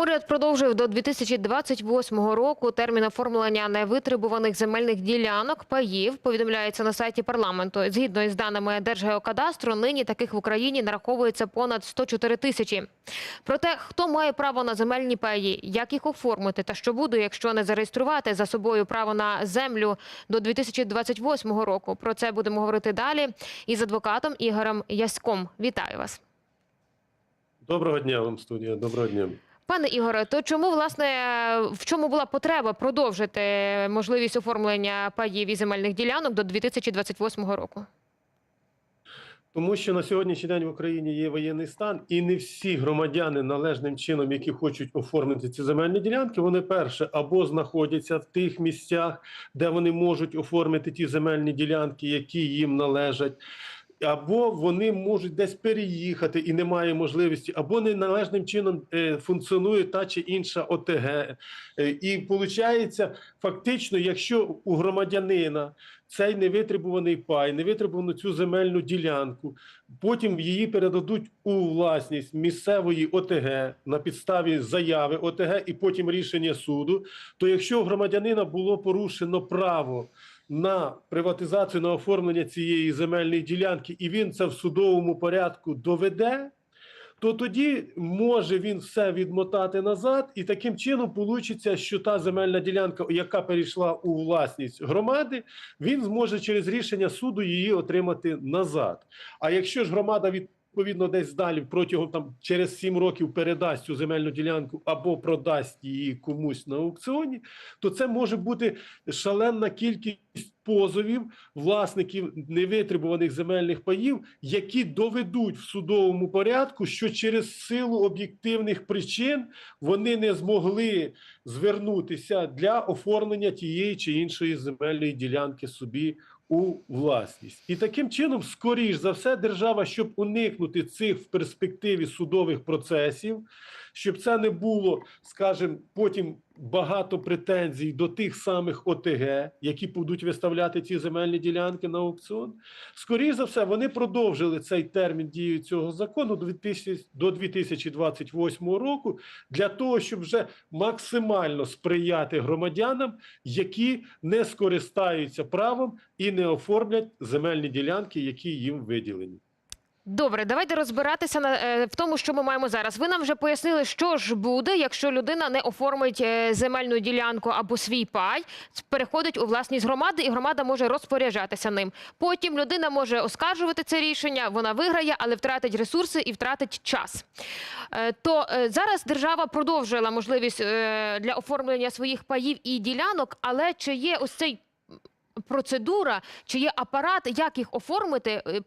Уряд продовжив до 2028 року термін оформлення невитребуваних земельних ділянок паїв. Повідомляється на сайті парламенту. Згідно із даними Держгеокадастру, нині таких в Україні нараховується понад 104 тисячі. Проте, хто має право на земельні паї, як їх оформити та що буде, якщо не зареєструвати за собою право на землю до 2028 року. Про це будемо говорити далі із адвокатом Ігорем Яськом. Вітаю вас. Доброго дня вам, студія. Доброго дня. Пане Ігоре, то чому власне в чому була потреба продовжити можливість оформлення паїв і земельних ділянок до 2028 року? Тому що на сьогоднішній день в Україні є воєнний стан, і не всі громадяни належним чином, які хочуть оформити ці земельні ділянки, вони перше або знаходяться в тих місцях, де вони можуть оформити ті земельні ділянки, які їм належать. Або вони можуть десь переїхати і немає можливості, або неналежним чином е, функціонує та чи інша ОТГ. Е, і виходить, фактично, якщо у громадянина цей невитребуваний пай, невитребувану цю земельну ділянку, потім її передадуть у власність місцевої ОТГ на підставі заяви ОТГ і потім рішення суду. То якщо у громадянина було порушено право на приватизацію на оформлення цієї земельної ділянки, і він це в судовому порядку доведе. То тоді може він все відмотати назад, і таким чином вийде, що та земельна ділянка, яка перейшла у власність громади, він зможе через рішення суду її отримати назад. А якщо ж громада відповідно десь далі протягом там через 7 років передасть цю земельну ділянку або продасть її комусь на аукціоні, то це може бути шалена кількість позовів власників невитребуваних земельних паїв, які доведуть в судовому порядку, що через силу об'єктивних причин вони не змогли звернутися для оформлення тієї чи іншої земельної ділянки собі у власність. І таким чином, скоріш за все, держава, щоб уникнути цих в перспективі судових процесів, щоб це не було, скажімо, потім багато претензій до тих самих ОТГ, які будуть виставляти ці земельні ділянки на аукціон. Скоріше за все, вони продовжили цей термін дії цього закону до 2000 до 2028 року для того, щоб вже максимально сприяти громадянам, які не скористаються правом і не оформлять земельні ділянки, які їм виділені. Добре, давайте розбиратися на е, в тому, що ми маємо зараз. Ви нам вже пояснили, що ж буде, якщо людина не оформить е, земельну ділянку або свій пай, переходить у власність громади, і громада може розпоряджатися ним. Потім людина може оскаржувати це рішення, вона виграє, але втратить ресурси і втратить час. Е, То зараз держава продовжила можливість для оформлення своїх паїв і ділянок, але чи є ось цей процедура, чи є апарат, як їх оформити е,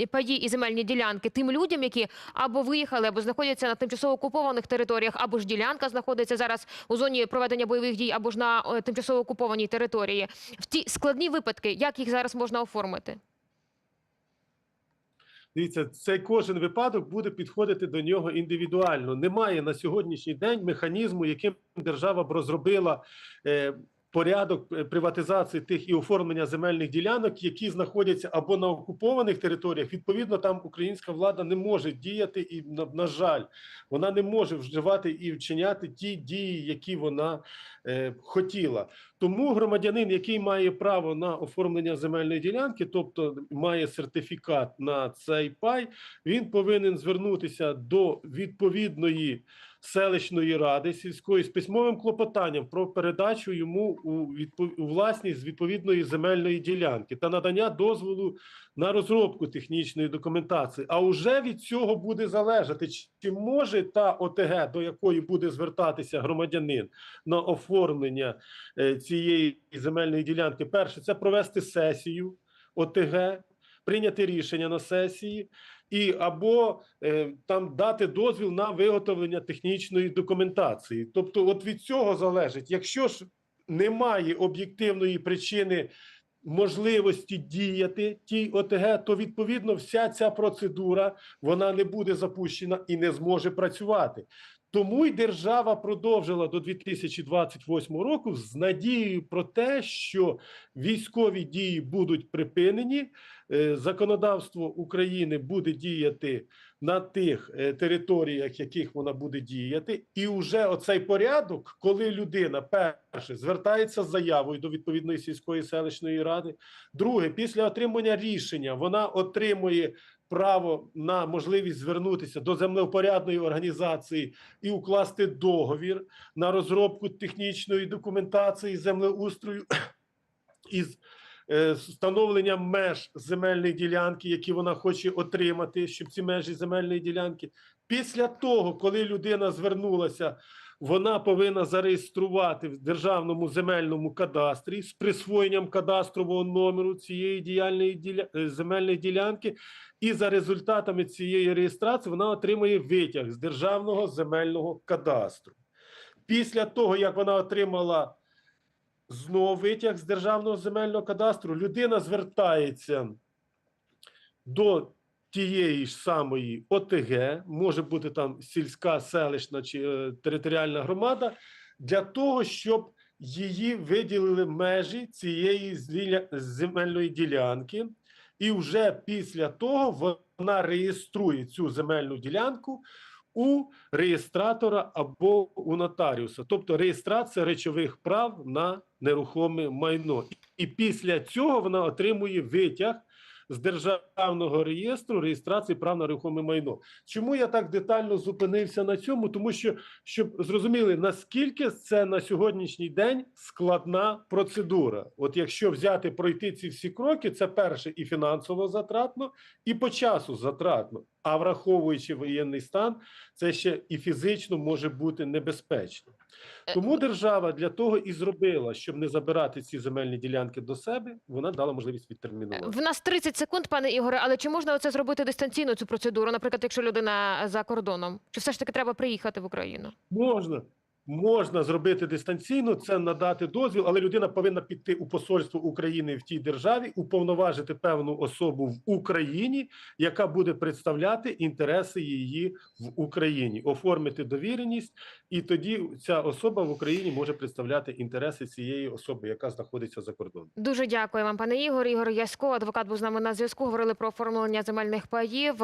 е, паї і земельні ділянки тим людям, які або виїхали, або знаходяться на тимчасово окупованих територіях, або ж ділянка знаходиться зараз у зоні проведення бойових дій, або ж на тимчасово окупованій території. В ті складні випадки, як їх зараз можна оформити? Дивіться, цей кожен випадок буде підходити до нього індивідуально. Немає на сьогоднішній день механізму, яким держава б розробила е, порядок е, приватизації тих і оформлення земельних ділянок, які знаходяться або на окупованих територіях. Відповідно, там українська влада не може діяти, і на, на жаль, вона не може вживати і вчиняти ті дії, які вона е, хотіла. Тому громадянин, який має право на оформлення земельної ділянки, тобто має сертифікат на цей пай, він повинен звернутися до відповідної селищної ради сільської з письмовим клопотанням про передачу йому у, відпов... у власність з відповідної земельної ділянки та надання дозволу на розробку технічної документації. А вже від цього буде залежати, чи може та ОТГ, до якої буде звертатися громадянин на оформлення е, цієї земельної ділянки, перше це провести сесію ОТГ, прийняти рішення на сесії, і або е, там дати дозвіл на виготовлення технічної документації. Тобто, от від цього залежить, якщо ж немає об'єктивної причини. Можливості діяти тій ОТГ, то відповідно вся ця процедура вона не буде запущена і не зможе працювати. Тому й держава продовжила до 2028 року з надією про те, що військові дії будуть припинені, е, законодавство України буде діяти на тих е, територіях, яких вона буде діяти, і вже оцей порядок, коли людина перше звертається з заявою до відповідної сільської селищної ради, друге, після отримання рішення вона отримує право на можливість звернутися до землевпорядної організації і укласти договір на розробку технічної документації землеустрою із е, встановленням меж земельної ділянки, які вона хоче отримати, щоб ці межі земельної ділянки. Після того, коли людина звернулася, вона повинна зареєструвати в державному земельному кадастрі з присвоєнням кадастрового номеру цієї діяльної діля... е, земельної ділянки, і за результатами цієї реєстрації вона отримує витяг з державного земельного кадастру. Після того, як вона отримала знову витяг з державного земельного кадастру, людина звертається до тієї ж самої ОТГ, може бути там сільська, селищна чи е, територіальна громада, для того, щоб її виділили межі цієї земельної ділянки, і вже після того вона реєструє цю земельну ділянку у реєстратора або у нотаріуса, тобто реєстрація речових прав на нерухоме майно. І після цього вона отримує витяг з державного реєстру реєстрації прав на нерухоме майно. Чому я так детально зупинився на цьому? Тому що щоб зрозуміли, наскільки це на сьогоднішній день складна процедура. От якщо взяти пройти ці всі кроки, це перше і фінансово затратно, і по часу затратно. А враховуючи воєнний стан, це ще і фізично може бути небезпечно. Тому держава для того і зробила, щоб не забирати ці земельні ділянки до себе, вона дала можливість відтермінувати. В нас 30 секунд, пане Ігоре, але чи можна це зробити дистанційно, цю процедуру, наприклад, якщо людина за кордоном? Чи все ж таки треба приїхати в Україну? Можна. Можна зробити дистанційно, це надати дозвіл, але людина повинна піти у посольство України в тій державі, уповноважити певну особу в Україні, яка буде представляти інтереси її в Україні, оформити довіреність, і тоді ця особа в Україні може представляти інтереси цієї особи, яка знаходиться за кордоном. Дуже дякую вам, пане Ігор. Ігор Ясько, адвокат був з нами на зв'язку. Говорили про оформлення земельних паїв.